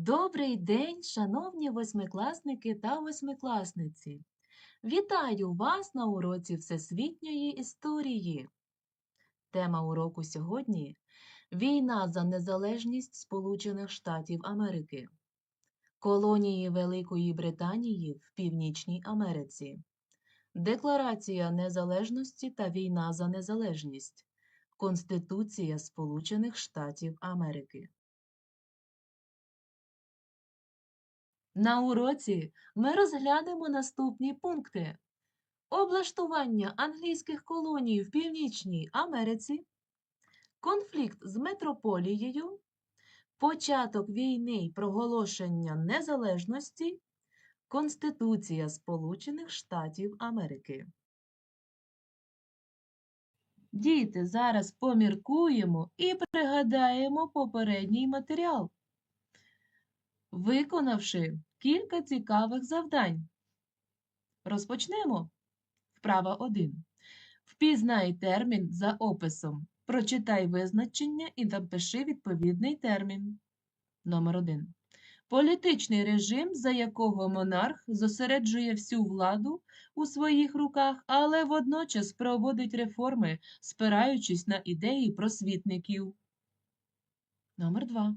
Добрий день, шановні восьмикласники та восьмикласниці! Вітаю вас на уроці Всесвітньої історії. Тема уроку сьогодні Війна за незалежність Сполучених Штатів Америки. Колонії Великої Британії в Північній Америці. Декларація незалежності та війна за незалежність. Конституція Сполучених Штатів Америки. На уроці ми розглянемо наступні пункти: облаштування англійських колоній в Північній Америці, конфлікт з метрополією, початок війни й проголошення незалежності, Конституція Сполучених Штатів Америки. Діти, зараз поміркуємо і пригадаємо попередній матеріал. Виконавши кілька цікавих завдань. Розпочнемо. Вправа 1. Впізнай термін за описом. Прочитай визначення і напиши відповідний термін. Номер 1. Політичний режим, за якого монарх зосереджує всю владу у своїх руках, але водночас проводить реформи, спираючись на ідеї просвітників. Номер 2.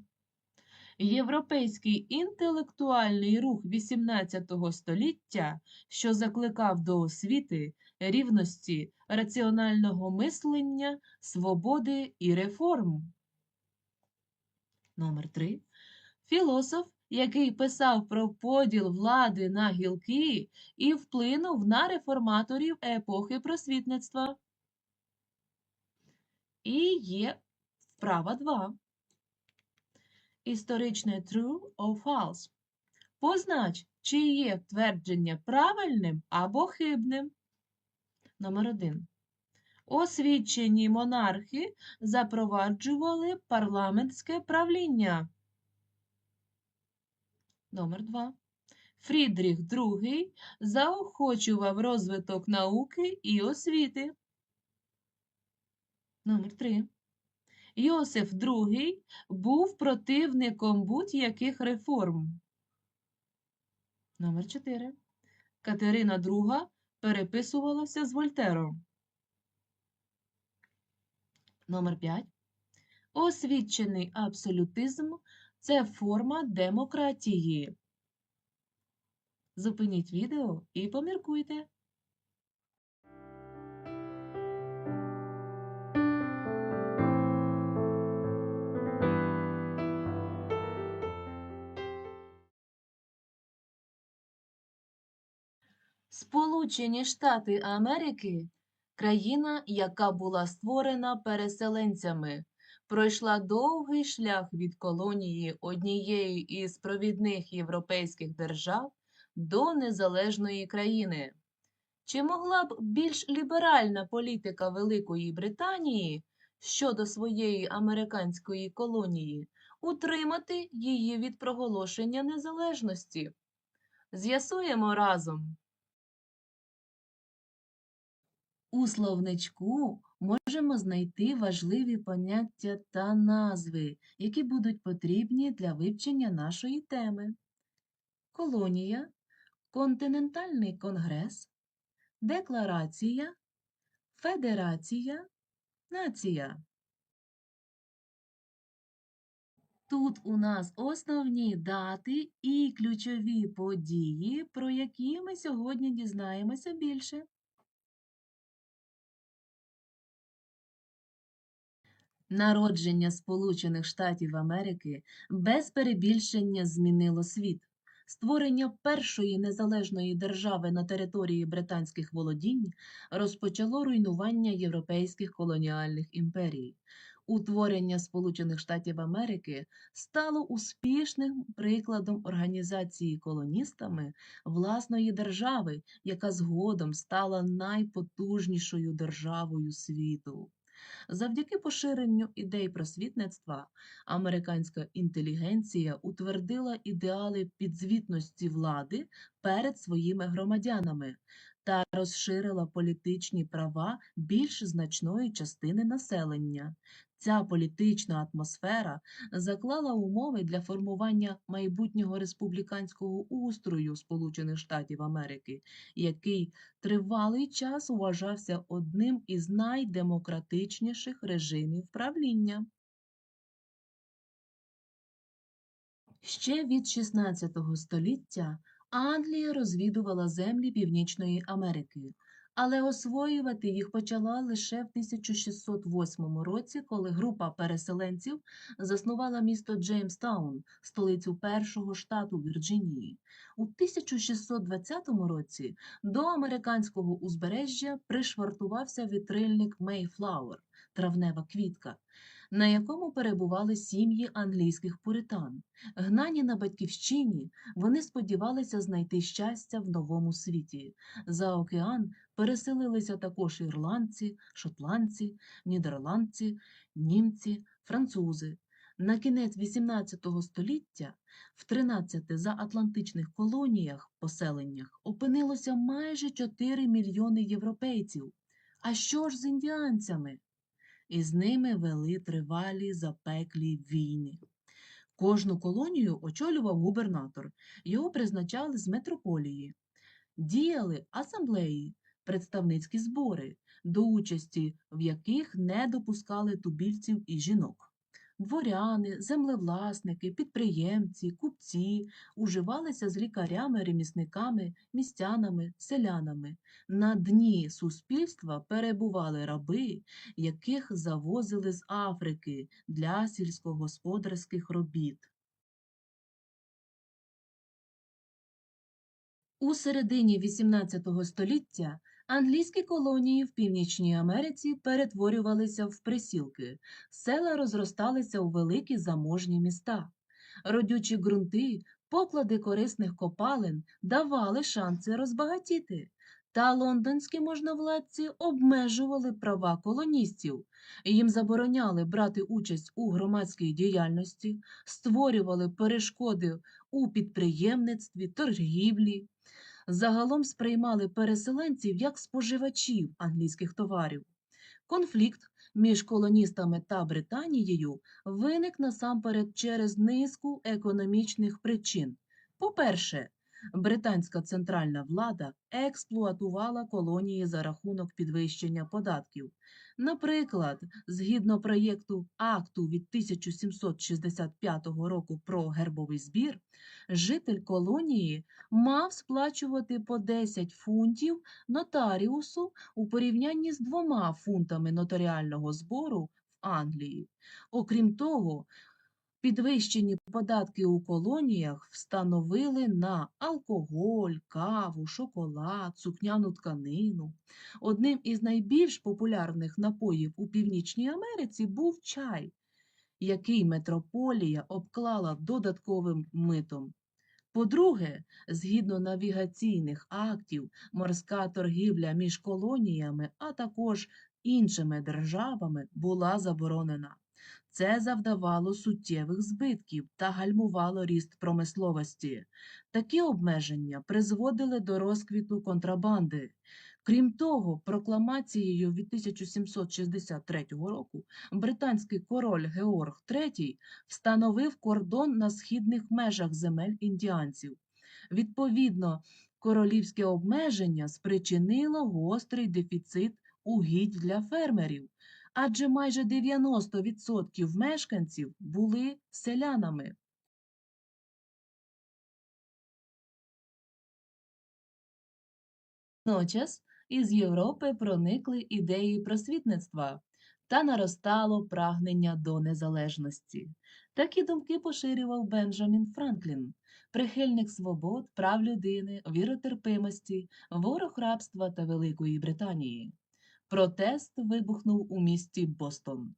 Європейський інтелектуальний рух XVIII століття, що закликав до освіти, рівності, раціонального мислення, свободи і реформ. Номер 3. Філософ, який писав про поділ влади на гілки і вплинув на реформаторів епохи просвітництва. І є вправа 2. Історичне true or false. Познач, чи є твердження правильним або хибним. Номер 1. Освічені монархи запроваджували парламентське правління. Номер 2. Фрідріх II заохочував розвиток науки і освіти. Номер 3. Йосиф II був противником будь-яких реформ. Номер 4. Катерина II переписувалася з Вольтером. Номер 5. Освічений абсолютизм це форма демократії. Зупиніть відео і поміркуйте. Сполучені Штати Америки країна, яка була створена переселенцями, пройшла довгий шлях від колонії однієї із провідних європейських держав до незалежної країни. Чи могла б більш ліберальна політика Великої Британії щодо своєї американської колонії утримати її від проголошення незалежності? З'ясуємо разом. У словничку можемо знайти важливі поняття та назви, які будуть потрібні для вивчення нашої теми. Колонія, континентальний конгрес, декларація, федерація, нація. Тут у нас основні дати і ключові події, про які ми сьогодні дізнаємося більше. Народження Сполучених Штатів Америки без перебільшення змінило світ. Створення першої незалежної держави на території британських володінь розпочало руйнування європейських колоніальних імперій. Утворення Сполучених Штатів Америки стало успішним прикладом організації колоністами власної держави, яка згодом стала найпотужнішою державою світу. Завдяки поширенню ідей просвітництва американська інтелігенція утвердила ідеали підзвітності влади перед своїми громадянами та розширила політичні права більш значної частини населення. Ця політична атмосфера заклала умови для формування майбутнього республіканського устрою Сполучених Штатів Америки, який тривалий час вважався одним із найдемократичніших режимів правління. Ще від 16 століття Англія розвідувала землі Північної Америки, але освоювати їх почала лише в 1608 році, коли група переселенців заснувала місто Джеймстаун, столицю першого штату Вірджинії. У 1620 році до американського узбережжя пришвартувався вітрильник Мейфлауер, травнева квітка, на якому перебували сім'ї англійських пуритан. Гнані на батьківщині, вони сподівалися знайти щастя в новому світі. За океан переселилися також ірландці, шотландці, нідерландці, німці, французи. На кінець XVIII століття в 13 заатлантичних колоніях поселеннях опинилося майже 4 мільйони європейців. А що ж з індіанцями? І з ними вели тривалі запеклі війни. Кожну колонію очолював губернатор, його призначали з метрополії. Діяли асамблеї, представницькі збори, до участі в яких не допускали тубільців і жінок. Дворяни, землевласники, підприємці, купці уживалися з лікарями, ремісниками, містянами, селянами. На дні суспільства перебували раби, яких завозили з Африки для сільськогосподарських робіт. У середині XVIII століття англійські колонії в Північній Америці перетворювалися в присілки, села розросталися у великі заможні міста. Родючі ґрунти, поклади корисних копалин давали шанси розбагатіти. Та лондонські можновладці обмежували права колоністів, їм забороняли брати участь у громадській діяльності, створювали перешкоди у підприємництві, торгівлі. Загалом сприймали переселенців як споживачів англійських товарів. Конфлікт між колоністами та Британією виник насамперед через низку економічних причин. По-перше, британська центральна влада експлуатувала колонії за рахунок підвищення податків. Наприклад, згідно проєкту акту від 1765 року про гербовий збір, житель колонії мав сплачувати по 10 фунтів нотаріусу у порівнянні з двома фунтами нотаріального збору в Англії. Окрім того, Підвищені податки у колоніях встановили на алкоголь, каву, шоколад, сукняну тканину. Одним із найбільш популярних напоїв у Північній Америці був чай, який метрополія обклала додатковим митом. По-друге, згідно навігаційних актів, морська торгівля між колоніями, а також іншими державами була заборонена. Це завдавало суттєвих збитків та гальмувало ріст промисловості. Такі обмеження призводили до розквіту контрабанди. Крім того, прокламацією від 1763 року британський король Георг III встановив кордон на східних межах земель індіанців. Відповідно, королівське обмеження спричинило гострий дефіцит угідь для фермерів адже майже 90% мешканців були селянами. Водночас із Європи проникли ідеї просвітництва та наростало прагнення до незалежності. Такі думки поширював Бенджамін Франклін, прихильник свобод, прав людини, віротерпимості, ворог рабства та Великої Британії. Протест вибухнув у місті Бостон.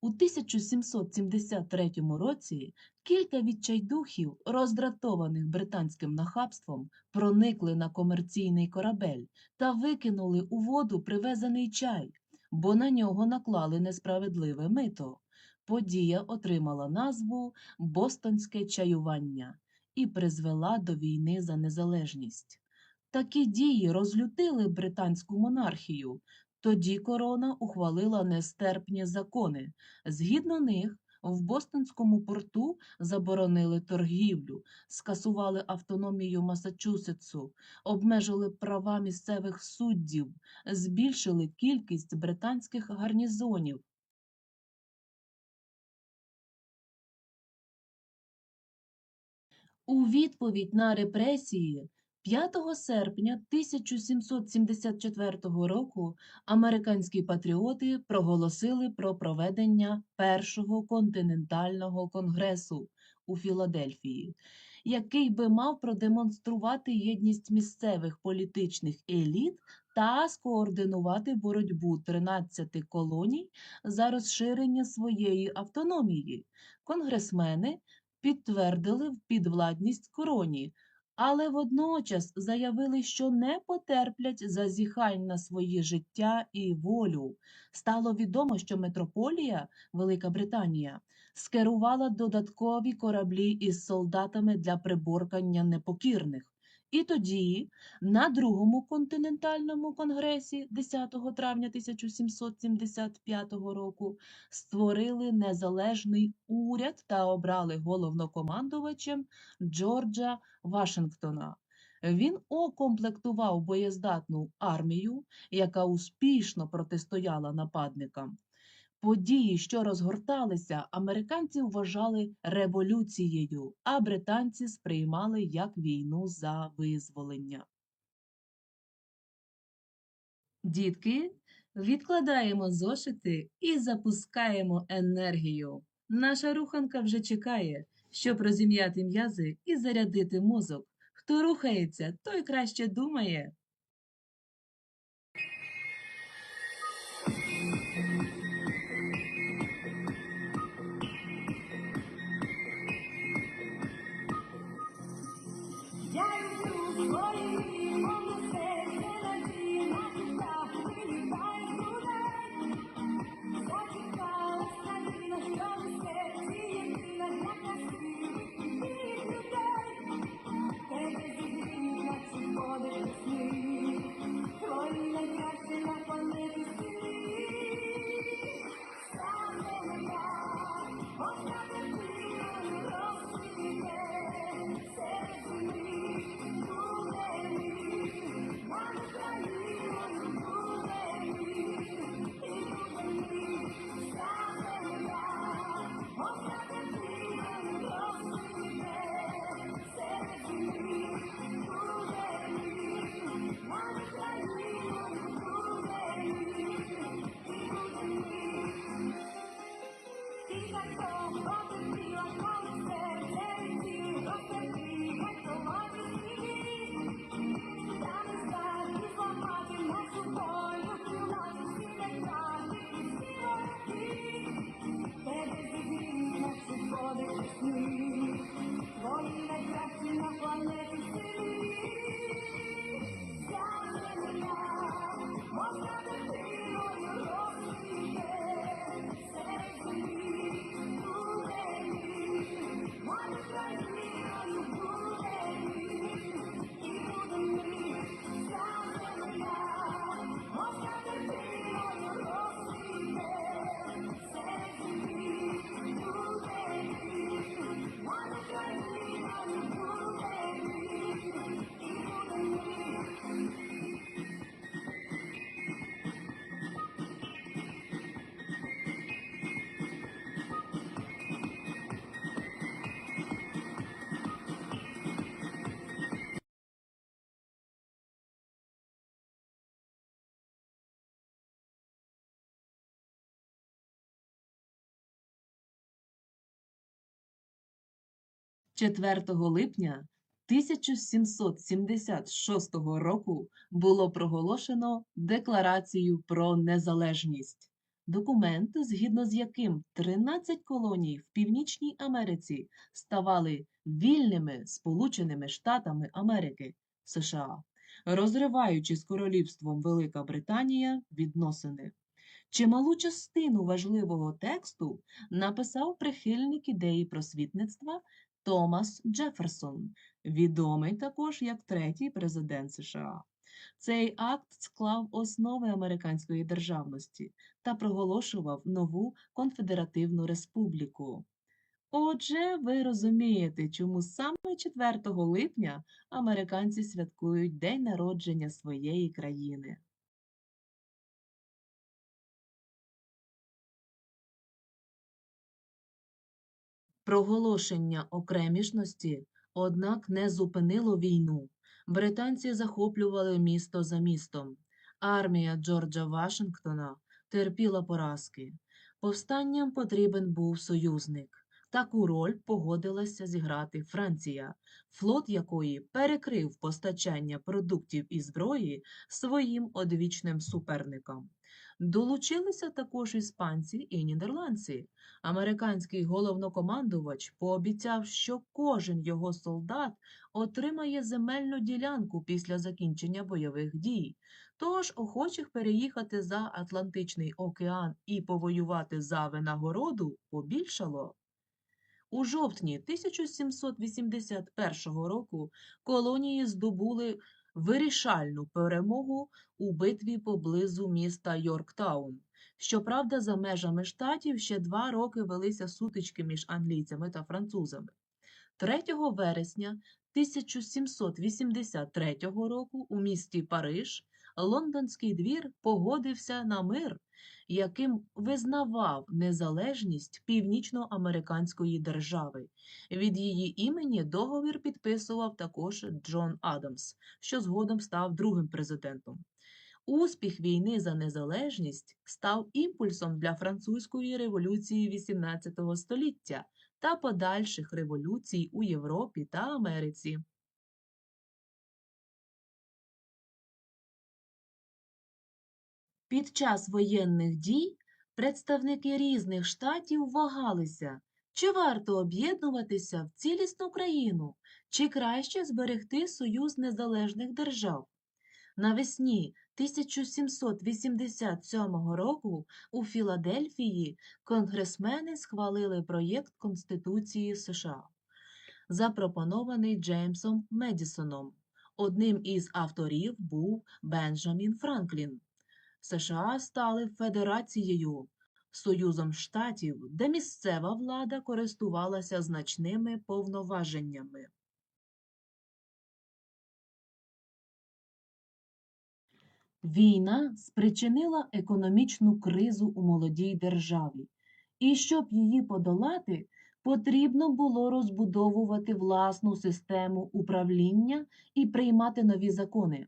У 1773 році кілька відчайдухів, роздратованих британським нахабством, проникли на комерційний корабель та викинули у воду привезений чай, бо на нього наклали несправедливе мито. Подія отримала назву Бостонське чаювання і призвела до війни за незалежність. Такі дії розлютили британську монархію. Тоді корона ухвалила нестерпні закони. Згідно них, в Бостонському порту заборонили торгівлю, скасували автономію Масачусетсу, обмежили права місцевих суддів, збільшили кількість британських гарнізонів. У відповідь на репресії 5 серпня 1774 року американські патріоти проголосили про проведення Першого континентального конгресу у Філадельфії, який би мав продемонструвати єдність місцевих політичних еліт та скоординувати боротьбу 13 колоній за розширення своєї автономії. Конгресмени підтвердили підвладність короні, але водночас заявили, що не потерплять зазіхань на свої життя і волю. Стало відомо, що метрополія Велика Британія скерувала додаткові кораблі із солдатами для приборкання непокірних. І тоді, на другому континентальному конгресі 10 травня 1775 року, створили незалежний уряд та обрали головнокомандувачем Джорджа Вашингтона. Він окомплектував боєздатну армію, яка успішно протистояла нападникам. Події, що розгорталися, американці вважали революцією, а британці сприймали як війну за визволення. Дітки, відкладаємо зошити і запускаємо енергію. Наша руханка вже чекає, щоб розім'яти м'язи і зарядити мозок. Хто рухається, той краще думає. 4 липня 1776 року було проголошено Декларацію про незалежність. Документ, згідно з яким 13 колоній в Північній Америці ставали вільними Сполученими Штатами Америки США, розриваючи з королівством Велика Британія відносини. Чималу частину важливого тексту написав прихильник ідеї просвітництва Томас Джеферсон, відомий також як третій президент США. Цей акт склав основи американської державності та проголошував нову конфедеративну республіку. Отже, ви розумієте, чому саме 4 липня американці святкують День народження своєї країни. Проголошення окремішності, однак, не зупинило війну. Британці захоплювали місто за містом. Армія Джорджа Вашингтона терпіла поразки. Повстанням потрібен був союзник. Таку роль погодилася зіграти Франція, флот якої перекрив постачання продуктів і зброї своїм одвічним суперникам. Долучилися також іспанці і нідерландці. Американський головнокомандувач пообіцяв, що кожен його солдат отримає земельну ділянку після закінчення бойових дій. Тож охочих переїхати за Атлантичний океан і повоювати за винагороду побільшало. У жовтні 1781 року колонії здобули вирішальну перемогу у битві поблизу міста Йорктаун. Щоправда, за межами штатів ще два роки велися сутички між англійцями та французами. 3 вересня 1783 року у місті Париж лондонський двір погодився на мир, яким визнавав незалежність північноамериканської держави. Від її імені договір підписував також Джон Адамс, що згодом став другим президентом. Успіх війни за незалежність став імпульсом для французької революції XVIII століття та подальших революцій у Європі та Америці. Під час воєнних дій представники різних штатів вагалися, чи варто об'єднуватися в цілісну країну, чи краще зберегти союз незалежних держав. Навесні 1787 року у Філадельфії конгресмени схвалили проєкт Конституції США, запропонований Джеймсом Медісоном. Одним із авторів був Бенджамін Франклін. США стали федерацією, союзом штатів, де місцева влада користувалася значними повноваженнями. Війна спричинила економічну кризу у молодій державі, і щоб її подолати, потрібно було розбудовувати власну систему управління і приймати нові закони.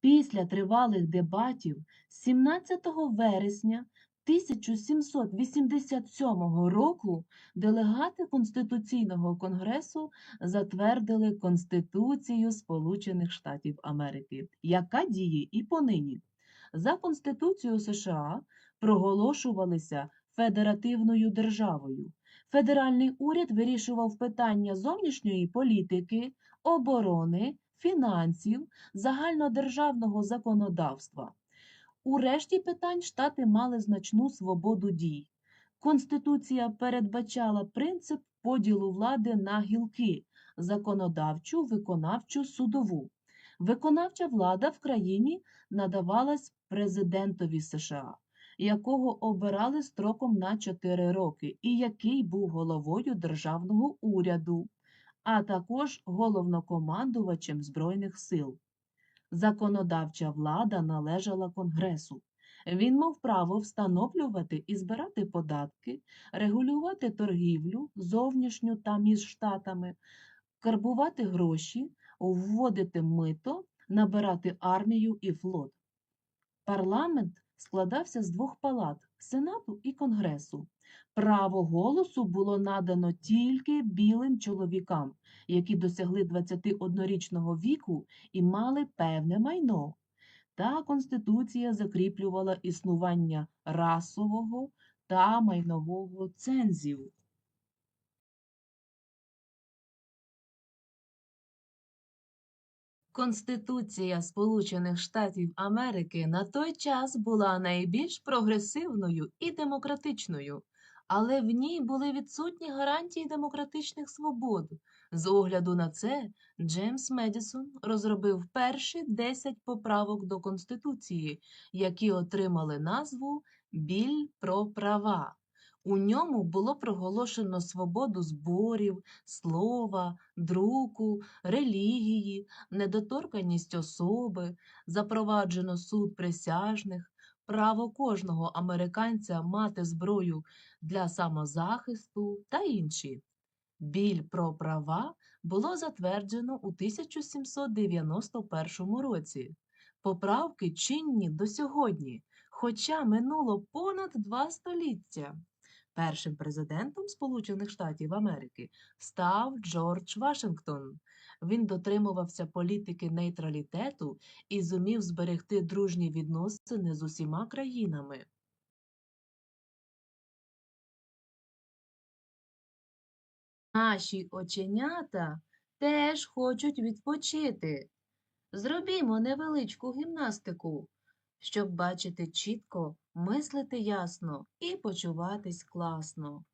Після тривалих дебатів 17 вересня 1787 року делегати Конституційного конгресу затвердили Конституцію Сполучених Штатів Америки, яка діє і понині. За Конституцією США проголошувалися федеративною державою. Федеральний уряд вирішував питання зовнішньої політики, оборони, фінансів, загальнодержавного законодавства. У решті питань штати мали значну свободу дій. Конституція передбачала принцип поділу влади на гілки законодавчу, виконавчу, судову. Виконавча влада в країні надавалась президентові США, якого обирали строком на 4 роки, і який був головою державного уряду, а також головнокомандувачем Збройних сил. Законодавча влада належала Конгресу. Він мав право встановлювати і збирати податки, регулювати торгівлю зовнішню та між штатами, карбувати гроші, вводити мито, набирати армію і флот. Парламент складався з двох палат Сенату і Конгресу. Право голосу було надано тільки білим чоловікам, які досягли 21-річного віку і мали певне майно. Та Конституція закріплювала існування расового та майнового цензів. Конституція Сполучених Штатів Америки на той час була найбільш прогресивною і демократичною. але в ній були відсутні гарантії демократичних свобод. З огляду на це, Джеймс Медісон розробив перші 10 поправок до Конституції, які отримали назву Біль про права. У ньому було проголошено свободу зборів, слова, друку, релігії, недоторканність особи, запроваджено суд присяжних, право кожного американця мати зброю для самозахисту та інші. Біль про права було затверджено у 1791 році. Поправки чинні до сьогодні, хоча минуло понад два століття. Першим президентом Сполучених Штатів Америки став Джордж Вашингтон. Він дотримувався політики нейтралітету і зумів зберегти дружні відносини з усіма країнами. Наші оченята теж хочуть відпочити. Зробімо невеличку гімнастику, щоб бачити чітко, мислити ясно і почуватись класно.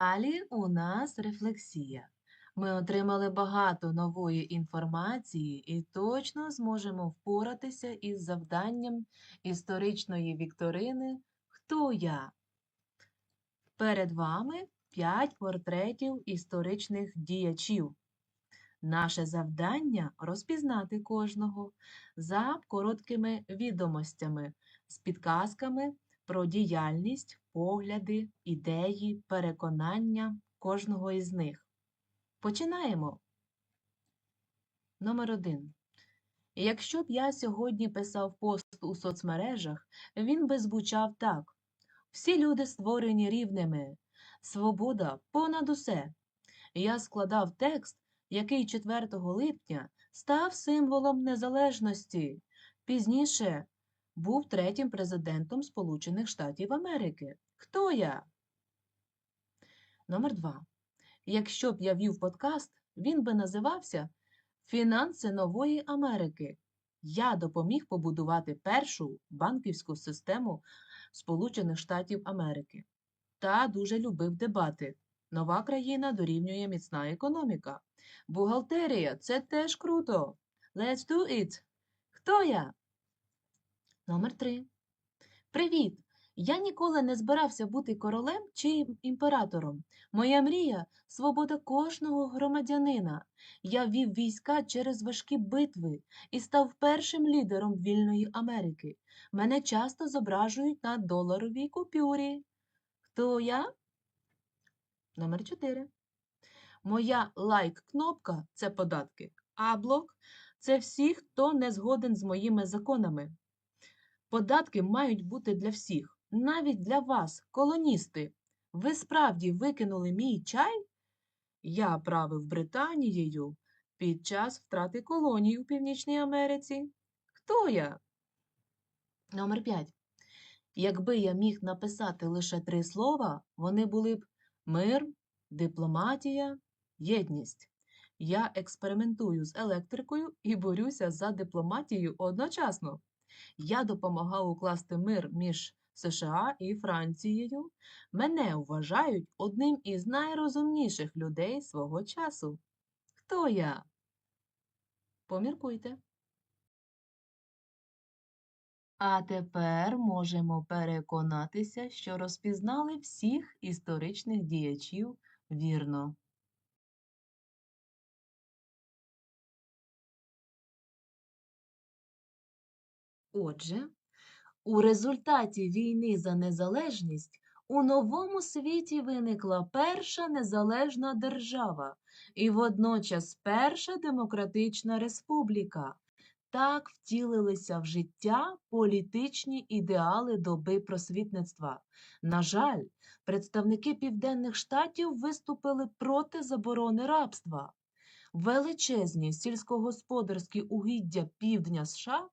Далі у нас рефлексія. Ми отримали багато нової інформації і точно зможемо впоратися із завданням історичної вікторини Хто я? Перед вами 5 портретів історичних діячів. Наше завдання розпізнати кожного за короткими відомостями з підказками про діяльність, погляди, ідеї, переконання кожного із них. Починаємо. Номер один. Якщо б я сьогодні писав пост у соцмережах, він би звучав так: всі люди створені рівними, свобода понад усе. Я складав текст, який 4 липня став символом незалежності. Пізніше був третім президентом Сполучених Штатів Америки. Хто я? Номер два. Якщо б я вів подкаст, він би називався Фінанси нової Америки. Я допоміг побудувати першу банківську систему Сполучених Штатів Америки та дуже любив дебати. Нова країна дорівнює міцна економіка. Бухгалтерія це теж круто. Let's do it. Хто я? Номер три. Привіт! Я ніколи не збирався бути королем чи імператором. Моя мрія свобода кожного громадянина. Я вів війська через важкі битви і став першим лідером вільної Америки. Мене часто зображують на доларовій купюрі. Хто я? Номер 4. Моя лайк-кнопка це податки, а блок це всі, хто не згоден з моїми законами. Податки мають бути для всіх, навіть для вас, колоністи. Ви справді викинули мій чай? Я правив Британією під час втрати колоній у Північній Америці. Хто я? Номер 5. Якби я міг написати лише три слова, вони були б мир, дипломатія, єдність. Я експериментую з електрикою і борюся за дипломатію одночасно. Я допомагав укласти мир між США і Францією. Мене вважають одним із найрозумніших людей свого часу. Хто я? Поміркуйте. А тепер можемо переконатися, що розпізнали всіх історичних діячів вірно. Отже, у результаті війни за незалежність у новому світі виникла перша незалежна держава і водночас перша демократична республіка. Так втілилися в життя політичні ідеали доби просвітництва. На жаль, представники південних штатів виступили проти заборони рабства. Величезні сільськогосподарські угіддя півдня США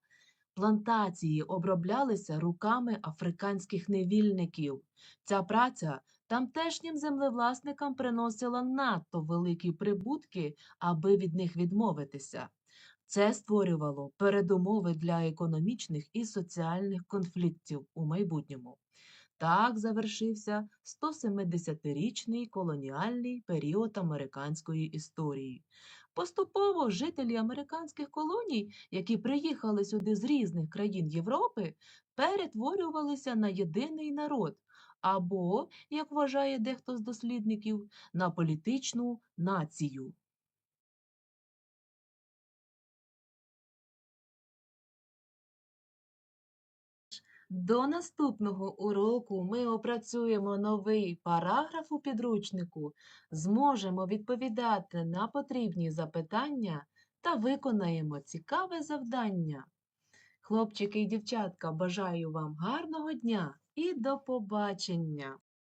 плантації оброблялися руками африканських невільників. Ця праця тамтешнім землевласникам приносила надто великі прибутки, аби від них відмовитися. Це створювало передумови для економічних і соціальних конфліктів у майбутньому. Так завершився 170-річний колоніальний період американської історії. Поступово жителі американських колоній, які приїхали сюди з різних країн Європи, перетворювалися на єдиний народ або, як вважає дехто з дослідників, на політичну націю. До наступного уроку ми опрацюємо новий параграф у підручнику, зможемо відповідати на потрібні запитання та виконаємо цікаве завдання. Хлопчики і дівчатка, бажаю вам гарного дня і до побачення!